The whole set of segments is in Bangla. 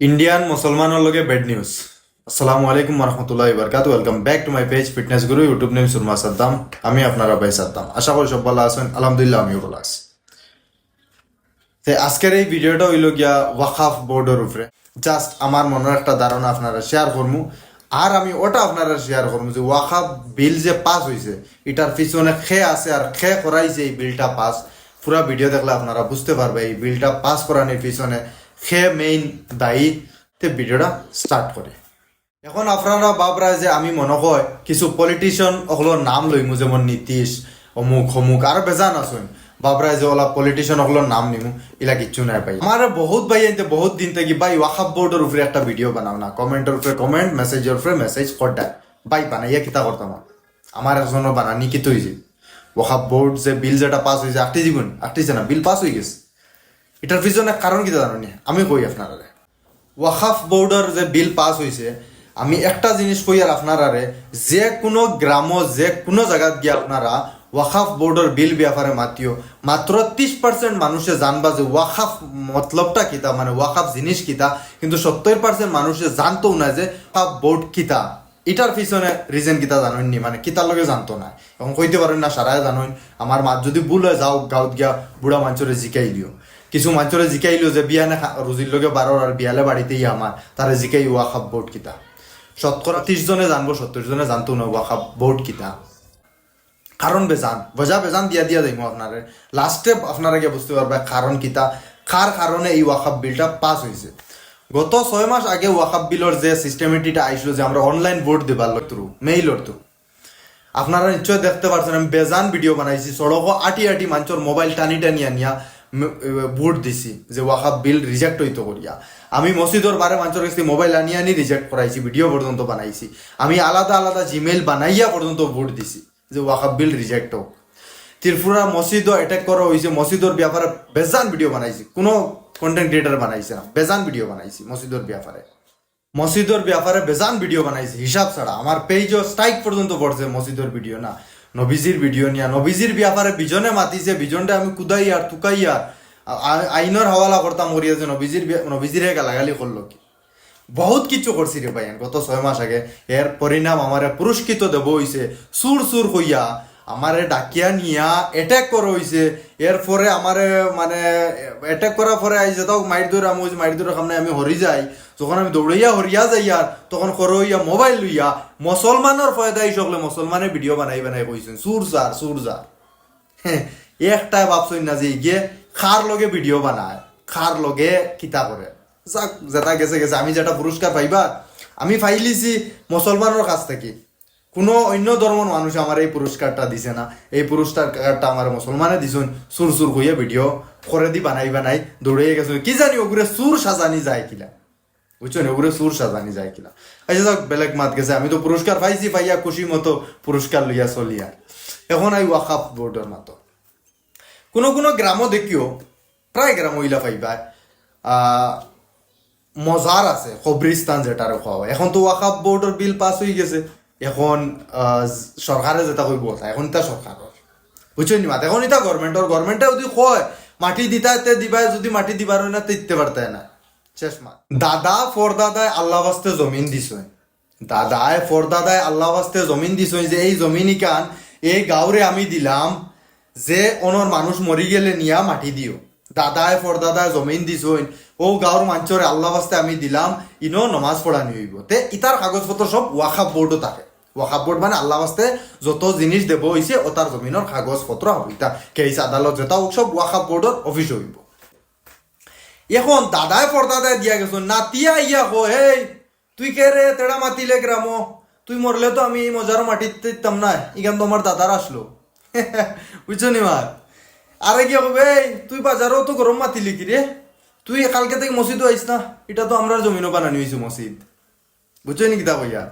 ইন্ডিয়ান মুসলমানের লগে বেড নিউজ আসসালামু আলাইকুম রহমতুল্লাহ বরকাত welcome back to my page fitness guru YouTube name Surma Saddam আমি আপনারা ভাই সাদ্দাম আশা করি সব ভালো আছেন আলহামদুলিল্লাহ আমিও ভালো আছি তে আজকের এই ভিডিওটা হইল গিয়া ওয়াকাফ বোর্ডের উপরে জাস্ট আমার মনের একটা ধারণা আপনারা শেয়ার করমু আর আমি ওটা আপনারা শেয়ার করমু যে ওয়াকাফ বিল যে পাস হয়েছে এটার পিছনে খে আছে আর খে করাইছে এই বিলটা পাস পুরা ভিডিও দেখলে আপনারা বুঝতে পারবে এই বিলটা পাস করানোর পিছনে খে মেইন দায়ী তে ভিডিওটা স্টার্ট করে এখন আপনারা বাবরা যে আমি মনে হয় কিছু পলিটিশিয়ান ওগুলোর নাম লইমু যেমন নীতিশ, অমুক অমুক আর বেজান আছেন। বাবরা যে ওলা পলিটিশিয়ান ওগুলোর নাম নিমু ইলা কিচ্ছু নাই পাই আমার বহুত ভাই আনতে বহুত দিন থেকে ভাই ওয়াকাব বোর্ডের উপরে একটা ভিডিও বানাও না। কমেন্টের উপরে কমেন্ট মেসেজের উপরে মেসেজ করডায় ভাই বানাইয়া কিতা করতাম আমার একজনও বানানি কি হয়েছে ওয়াকাব বোর্ড যে বিল যেটা পাস হয়েছে আটটি জীবন আটটিছে না বিল পাস হয়ে গেছে। এটার পিছনে কারণ কিতা জানো নি? আমি কই আপনারা ওয়াকাফ বোর্ডের যে বিল পাস হয়েছে আমি একটা জিনিস কই আর আপনারা যে কোনো গ্রাম, যে কোনো জায়গাত গিয়ে আপনারা ওয়াকাফ বোর্ডের বিল ব্যাপারে মাতিও। মাত্র ত্রিশ পার্সেন্ট মানুষে জানবা যে ওয়াকাফ মতলবটা কিতা মানে ওয়াকাফ জিনিস কিতা কিন্তু সত্তর পার্সেন্ট মানুষে জানতো না যে ওয়াকাফ বোর্ড কিতা এটার পিছনে রিজন কিতা জানেননি মানে কিতার লগে জানতো না? এখন কইতে পারেন না সারাই জানেন আমার মা যদি ভুল হয়, যাও গাঁৱত গিয়া বুড়া মানুষরে জিকাই দিও। কিছু মানুষরে জিকাইলো যে বিয়ানে রুজির লগে বারোর আর বিয়ালে বাড়িতেই আমার তারে জিকাই ওয়াকাব বোর্ড কিতা। শতকরা ত্রিশ জনে জানব সত্তর জনে জানতো না ওয়াকাব বোর্ড কিতা। কারণ বেজান। বজা বেজান দিয়া দিয়া যাইমু আপনারে লাস্টে আপনারা গিয়ে বুঝতে পারবে কারণ কিতা। কার কারণে এই ওয়াকাব বিলটা পাস হয়েছে গত ছয় মাস আগে ওয়াকাব বিলর যে সিস্টেমেটিটা আইসলো যে আমরা অনলাইন ভোট দেবার থ্রু মেইলর থ্রু আপনারা নিশ্চয় দেখতে পারছেন, আমি বেজান ভিডিও বানাইছি। সড়ক আটি আটি মানুষের মোবাইল টানি টানি আনিয়া। ভোট দিছি যে ওয়াকাব বিল রিজেক্ট হইতো করিয়া। আমি মসজিদর বারে মানুষের কাছে মোবাইল আনি আনি রিজেক্ট করাইছি ভিডিও পর্যন্ত বানাইছি। আমি আলাদা আলাদা জিমেইল বানাইয়া পর্যন্ত ভোট দিছি যে ওয়াকাব বিল রিজেক্ট হোক ত্রিপুরা মসজিদও অ্যাটাক করা হয়েছে মসজিদর ব্যাপারে বেজান ভিডিও বানাইছি। কোনো কন্টেন্ট ক্রিয়েটার বানাইছে না, বেজান ভিডিও বানাইছি মসজিদর ব্যাপারে মসজিদর ব্যাপারে বেজান ভিডিও বানাইছি হিসাব ছাড়া। আমার পেজও স্ট্রাইক পর্যন্ত পড়ছে মসজিদর ভিডিও না। নবীজির ভিডিও নিয়া। নবীজির ব্যাপারে বিজনে মাতিছে, বিজনটা আমি কুদাই আর তুকাই আর আ- আইনের হওয়ালা করতাম মরিয়া যে নবীজির নবীজির গালাগালি করল কি? বহুত কিছু করছি রে ভাই গত ছয় মাস আগে। এর পরিণাম আমার পুরস্কৃত দেব হইছে সুর সুর হইয়া আমারে ডাকিয়া নিয়া অ্যাটাক করা হইছে। এরপরে আমারে মানে অ্যাটাক করার পরে আইছে তাও মাইর ধরে আমি মাইর ধরে সামনে আমি হরি যাই। যখন আমি দৌড়াইয়া হরিয়া যাই আর তখন করো হইয়া মোবাইল লইয়া মুসলমানের ফয়দাই সকলে মুসলমানের ভিডিও বানাই বানাই কইছেন সুর সার সুর হ্যাঁ, একটা ভাবছই না যে গিয়ে খার লগে ভিডিও বানায় খার লগে কিতা করে যাক যেটা গেছে গেছে আমি যেটা পুরস্কার পাইবা আমি পাইলিছি মুসলমানের কাছ থেকে। কোনো অন্য ধর্মের মানুষ আমার এই পুরস্কারটা দিছে না, এই পুরস্কারটা আমার মুসলমানে দিছুন সুর সুর হইয়া ভিডিও করে দি বানাই বানাই দৌড়িয়ে গেছে। কি জানি ওগুলো সুর সাজানি যায় কিলা? বুঝছ না? ওগুলো সুর সাজানি যায় কিনা আচ্ছা যাক বেলেগ মাত গেছে আমি তো পুরস্কার পাইছি, পাইয়া খুশি মতো পুরস্কার লইয়া চলিয়া এখন আই ওয়াকাফ বোর্ডের মতো কোনো কোনো গ্রামও দেখিও প্রায় গ্রাম মহিলা পাইবা মজার আছে কবরিস্তান যেটারে খাওয়া এখন তো ওয়াকাফ বোর্ডের বিল পাস হয়ে গেছে। এখন সরকারে যেটা কইব এখন তা সরকারের বুঝছ নি মাত এখন এটা গভর্নমেন্টর গভর্নমেন্টে যদি কয়, মাটি দিতা, তে দিবা যদি মাটি দিবার না, তে দিতে পারতে না। শেষ দাদা ফর দাদায় আল্লাহ বাস্তে জমিন দিছই। দাদায় ফর দাদায় আল্লাহ বাস্তে জমিন দিছই যে এই জমিন কান এই গাঁওরে আমি দিলাম যে অনর মানুষ মরি গেলে নিয়া মাটি দিও। দাদায় ফর দাদায় জমিন দিছই। ও গাঁওর মানুষরে আল্লাহ বাস্তে আমি দিলাম ইনো নমাজ পড়ানি হইব তে ইতার কাগজপত্র সব ওয়াকাফ বোর্ডও থাকে ওয়াকাফ বোর্ড মানে আল্লাহ বাস্তে যত জিনিস দেব হইছে, ও তার জমিনের কাগজপত্র হইব ইতা কেস আদালত যেটা হোক সব ওয়াকাফ বোর্ডর অফিস হইব। এখন দাদায় পর্দাদায় দিয়া গেছো নাতিয়া ইয়া কো হে তুই কে রে তেড়া মাতিলে গ্রাম তুই মরলে তো আমি মজার মাটিতে দিতাম না ইখান তো আমার দাদার আসলো বুঝছ নি মার আরে কি হবে তুই বাজারও তো গরম মাতিলি কি রে তুই কালকে থেকে মসজিদও আইস না এটা তো আমরা জমিনও বানানি হয়েছে মসজিদ বুঝছ নি কিতা কইয়া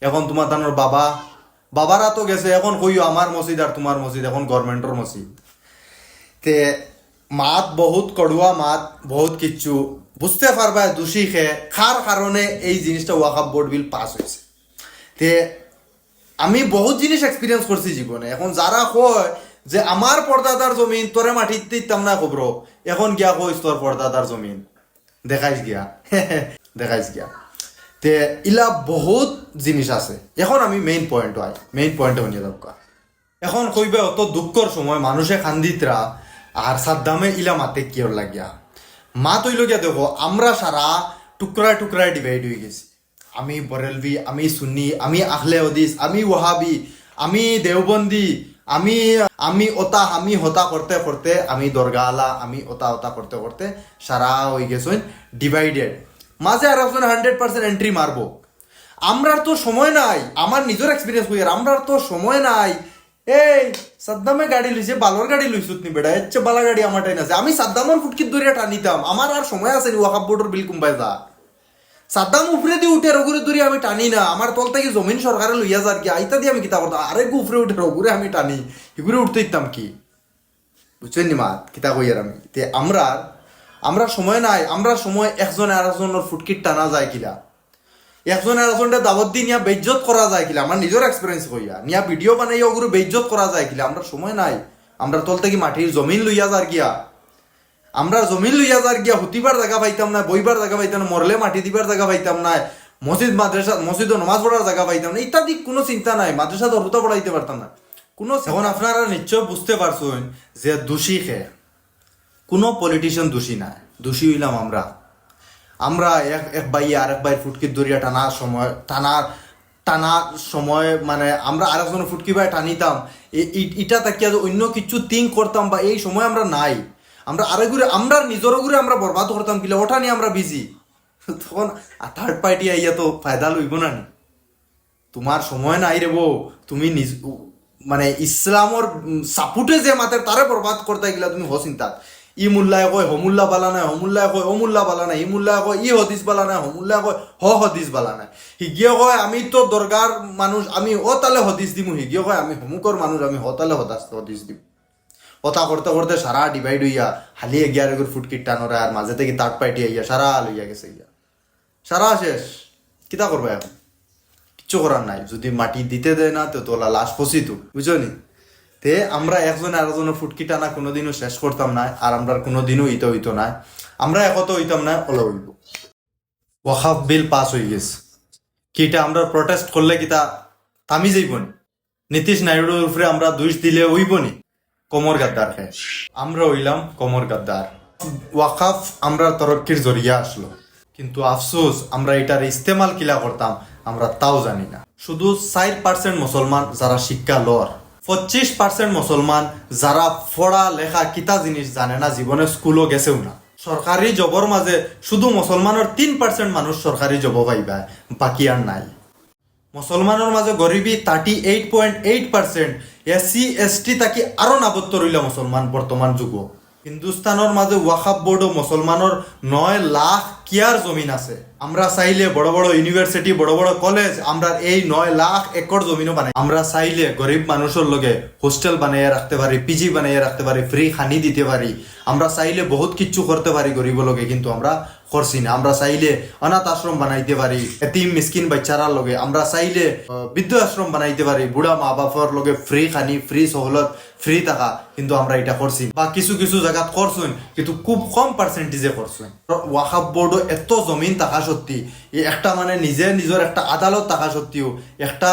এখন তোমার তানোর বাবা, বাবারা তো গেছে, এখন কইও আমার মসজিদ আর তোমার মসজিদ, এখন গভর্নমেন্টর মসজিদ। তে মাত বহুত কড়ুয়া মাত, বহুত কিচ্ছু। বুঝতে পারবা দোষী খে খার কারণে এই জিনিসটা ওয়াকাপ বোর্ড বিল পাস হয়েছে। তে আমি বহুত জিনিস এক্সপিরিয়েন্স করছি জীবনে। এখন যারা কয় যে আমার পর্দাদার জমিন, তোরে মাটিতে দিতাম না খবর। এখন গিয়া কইস তোর পর্দাদার জমিন। দেখাইস গিয়া। দেখাইছ গিয়া। তে ইলা বহুত জিনিস আছে। এখন আমি মেইন পয়েন্ট হয় মেইন পয়েন্টে শুনিয়ে দরকার এখন কইবে অত দুঃখর সময় মানুষে খান্দিতরা আর সাদ্দামে ইলা মাতে কিয়র লাগিয়া। মা তৈল গিয়া দেখো আমরা সারা টুকরায় টুকরায় ডিভাইড হয়ে গেছি। আমি বরেলভি আমি সুন্নি আমি আহলে হদিস আমি ওহাবি আমি দেওবন্দি, আমি আমি ওতা, আমি হতা করতে করতে আমি দরগালা আমি ওতা ওতা করতে করতে সারা হয়ে গেছেন ডিভাইডেড মাঝে আর হান্ড্রেড পার্সেন্ট এন্ট্রি মারবো আমরার তো সময় নাই, আমার নিজের এক্সপিরিয়েন্স হইয়ার আমরার তো সময় নাই। এই, সাদ্দামে গাড়ি লইছে, বালর গাড়ি লইছত নি বেটা এচ্ছে বালা গাড়ি আমার টাইন আছে। আমি সাদ্দামের ফুটকিত ধরিয়া টানিতাম আমার আর সময় আছে নি ওয়াকাব বোর্ডের বিল কুম্বাই যা। সাদ্দাম উপরে দিয়ে উঠে রঘুরে ধরি আমি টানি না, আমার তল থেকে জমিন সরকারে লইয়া যার কি, আইতা দিয়ে আমি কিতা করতাম আরে উপরে উঠে রঘুরে আমি টানি এগুলো উঠতে দিতাম কি? বুঝছেন নি মা কিতা কইয়ার আমি? তে আমরা আমরা সময় নাই আমরা সময় একজন আর একজনের ফুটকিট টানা যায় কিলা একজন আর একজনটা দাবত দিয়ে নিয়া বেজ্জত করা যায় কিলা আমার নিজের এক্সপিরিয়েন্স কইয়া নিয়া ভিডিও বানাই ওগুলো বেজ্জত করা যায় কিলা আমরা সময় নাই। আমরা তল থেকে মাটির জমিন লইয়া যার গিয়া। আমরা জমিন লইয়া যার গিয়া হুতিবার জায়গা পাইতাম না বইবার জায়গা পাইতাম না মরলে মাটি দিবার জায়গা পাইতাম না মসজিদ মাদ্রাসা মসজিদ নমাজ পড়ার জায়গা পাইতাম না ইত্যাদি কোনো চিন্তা নাই মাদ্রাসা দরুতা পড়াইতে পারতাম না কোনো এখন আপনারা নিশ্চয় বুঝতে পারছেন যে দোষী খে কোনো পলিটিশিয়ান দোষী নাই। দোষী হইলাম আমরা। আমরা এক এক বাই আর এক বাই ফুটকি দরিয়া টানার সময়, টানার টানার সময় মানে আমরা আর একজন ফুটকি বাই টানিতাম। এ- ই- ইটা তাকিয়া যে অন্য কিছু থিঙ্ক করতাম বা এই সময় আমরা নাই। আমরা আরেক ঘুরে আমরা নিজের ঘুরে আমরা বরবাদ করতাম, কিলা ওটা নিয়ে আমরা বিজি তখন থার্ড পার্টি আইয়া তো ফায়দা লইব না তোমার সময় নাই রে বউ, তুমি নিজ মানে ইসলামর সাপুটে যে মাতের তারে বরবাদ করতে গেলা তুমি হচিন্তাত ই মুল্লায় কয় হমুল্লা বালা নাই হমুল্লায় কয় অমুল্লা বালা নাই, ই কয়, ই হদিস বালা নাই হমুল্লায় কয়, হ হদিস বালা নাই। হিগিয়ে কয়, আমি তো দরগার মানুষ আমি অ তালে হদিস দিমু। হিগিয়ে কয়, আমি হমুকর মানুষ আমি হ তালে হদাস হদিস দিম। কথা করতে করতে সারা ডিভাইড হইয়া হালি এগিয়ার এগুর ফুটকিট টানরে আর মাঝে থেকে তাট পাইটি আইয়া সারা লইয়া গেছে ইয়া সারা শেষ। কিতা করবে এখন? কিচ্ছু করার নাই। যদি মাটি দিতে দেয় না তো তোলা লাশ ফসিত বুঝছ নি? তে আমরা একজন আর একজনের ফুটকি টানা কোনোদিনও শেষ করতাম না, আর আমরা কোনোদিনও ইতো হইতো না। আমরা একত হইতাম না, ওলা হইব। ওয়াখাফ বিল পাস হয়ে গেছে। কিটা আমরা প্রটেস্ট করলে কিতা থামি যাইব নি নীতিশ নাইডুর উপরে আমরা দুষ দিলে হইব নি কোমর গাদ্দার খায়। আমরা হইলাম কোমর গাদ্দার। ওয়াকাফ আমরা তরক্কির জরিয়া আসলো। কিন্তু আফসোস, আমরা এটার ইস্তেমাল কিলা করতাম, আমরা তাও জানি না। শুধু ষাট পার্সেন্ট মুসলমান যারা শিক্ষা লর পঁচিশ পার্সেন্ট মুসলমান যারা পড়া লেখা কিতা জিনিস জানে না জীবনে স্কুলও গেছেও না। সরকারি জবর মাঝে শুধু মুসলমানের তিন পার্সেন্ট মানুষ সরকারি জব পাইবা বাকি আর নাই। মুসলমানের মাঝে গরিবি thirty eight point eight percent SC ST তাকি আরও নাবত্ত রইলা মুসলমান বর্তমান যুগ হিন্দুস্তানের মাঝে ওয়াকাব বোর্ড মুসলমানের নয় লাখ কিয়ার জমিন আছে। আমরা চাইলে বড় বড় ইউনিভার্সিটি বড় বড় কলেজ আমরা এই নয় লাখ একর জমিনও বানাই। আমরা চাইলে গরিব মানুষের লগে হোস্টেল বানাইয়া রাখতে পারি পিজি বানাইয়া রাখতে পারি ফ্রি খানি দিতে পারি আমরা চাইলে বহুত কিচ্ছু করতে পারি গরিব লগে, কিন্তু আমরা করছি না। আমরা চাইলে অনাথ আশ্রম বানাইতে পারি, এতিম মিসকিন বাচ্চারার লগে। আমরা চাইলে বৃদ্ধ আশ্রম বানাইতে পারি, বুড়া মা বাপর লগে ফ্রি খানি ফ্রি সহলত ফ্রি থাকা, কিন্তু আমরা এটা করছি। বা কিছু কিছু জায়গাত করছুন কিন্তু খুব কম পার্সেন্টেজে করছুন ওয়াকাব বোর্ডও এত জমিন থাকা সত্যি একটা মানে নিজে নিজের একটা আদালত থাকা সত্ত্বেও, একটা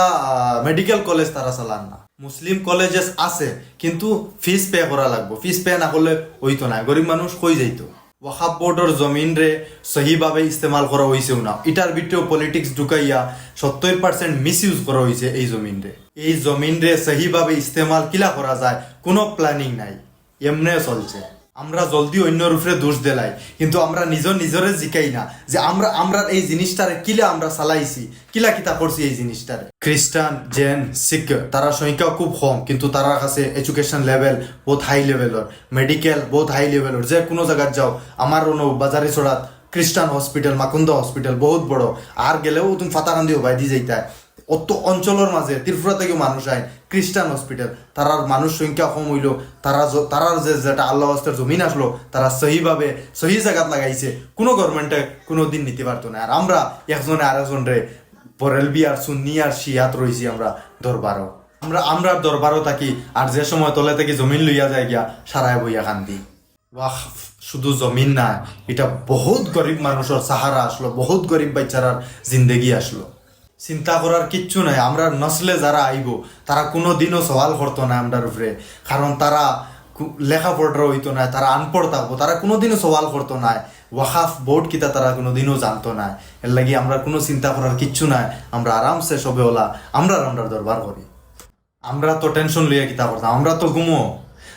মেডিকেল কলেজ তারা চালান না। মুসলিম কলেজেস আছে, কিন্তু ফিস পে করা লাগবো। ফিস পে না করলে হইতো না গরিব মানুষ কই যাইতো ওয়াকাব বোর্ডর জমিন রে সহিভাবে ইস্তেমাল করা হয়েছেও না। এটার ভিতরেও পলিটিক্স ঢুকাইয়া সত্তর পার্সেন্ট মিস ইউজ করা হয়েছে এই জমিন রে এই জমিন রে সহিভাবে ইস্তেমাল কিলা করা যায়, কোনো প্ল্যানিং নাই। এমনে চলছে। আমরা জলদি অন্যর উপরে দোষ দেলাই, কিন্তু আমরা নিজের নিজরে জিকাই না যে আমরা আমরা এই জিনিসটারে কিলা আমরা চালাইছি, কিলা কিতা করছি এই জিনিসটারে। খ্রিস্টান, জেন, শিখ, তারা সংখ্যা খুব কম, কিন্তু তারা কাছে এডুকেশন লেভেল বহুত হাই লেভেলর মেডিকেল বহুত হাই লেভেলর যে কোনো জায়গাত যাও আমার অনু বাজারে চড়াত খ্রিস্টান হসপিটাল, মাকুন্দ হসপিটাল বহুত বড় আর গেলেও তুমি ফাতাকান্দি হবাই দি যাইতায় অত অঞ্চলের মাঝে ত্রিপুরা থেকে মানুষ আয় খ্রিস্টান হসপিটাল। তারার মানুষ সংখ্যা কম হইল তারা তারার যে, যেটা আল্লাহ হস্তের জমিন আসলো তারা সহিভাবে সহি জায়গাত লাগাইছে কোনো গভর্নমেন্টে কোনো দিন নিতে পারতো না আর আমরা একজনে আরেকজন রে বরেলবি আর সুন্নি আর শিয়াত রয়েছি আমরা দরবারও আমরা আমরা দরবারও থাকি আর যে সময় তলে থেকে জমিন লইয়া যায় গিয়া সারায় বইয়া কান্দি ওয়াহ শুধু জমিন না এটা বহুত গরিব মানুষের সাহারা আসলো বহুত গরিব বাচ্চারার জিন্দেগি আসলো চিন্তা করার কিচ্ছু নাই। আমরা নসলে যারা আইব তারা কোনো দিনও সওয়াল করতো না আমরার উপরে কারণ তারা লেখাপড়া হইতো না তারা আনপড় থাকব তারা কোনোদিনও সওয়াল করতো না ওয়াকাফ বোর্ড কিতা তারা কোনোদিনও জানতো না এর লাগি আমরা কোনো চিন্তা করার কিচ্ছু নাই। আমরা আরামসে সবে ওলা আমরা আমরা দরবার করি আমরা তো টেনশন লইয়া কিতা করতাম আমরা তো ঘুমো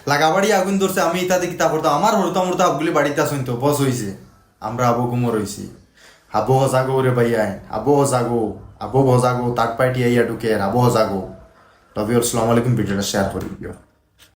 লাগাবাড়ি আগুন ধরছে আমি ইত্যাদি কিতা করতাম আমার হরতাম হরতা আবগুলি বাড়িতে আসুন তো বস হইছে আমরা আবো ঘুমো রইছি আবো জাগো রে ভাইয়াই আবো হজাগো আবো হজাগো তাক পাইটি আইয়া ঢুকে আবহ হজাগো তবে আসসালামু আলাইকুম, ভিডিওটা শেয়ার করি দিও